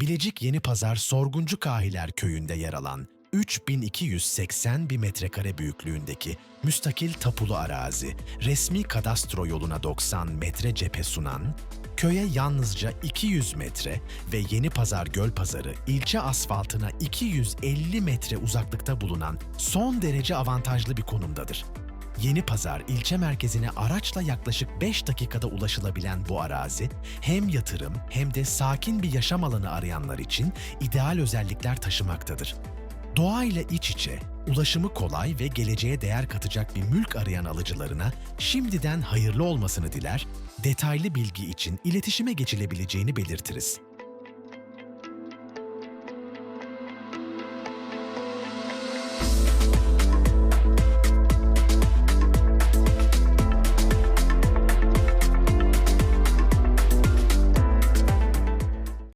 Bilecik Yeni Pazar Sorguncu Kahiler köyünde yer alan 3280 bir metrekare büyüklüğündeki müstakil tapulu arazi, resmi kadastro yoluna 90 metre cephe sunan, köye yalnızca 200 metre ve Yeni Pazar Göl Pazarı ilçe asfaltına 250 metre uzaklıkta bulunan son derece avantajlı bir konumdadır. Yeni Pazar ilçe merkezine araçla yaklaşık 5 dakikada ulaşılabilen bu arazi, hem yatırım hem de sakin bir yaşam alanı arayanlar için ideal özellikler taşımaktadır. Doğayla iç içe, ulaşımı kolay ve geleceğe değer katacak bir mülk arayan alıcılarına şimdiden hayırlı olmasını diler, detaylı bilgi için iletişime geçilebileceğini belirtiriz.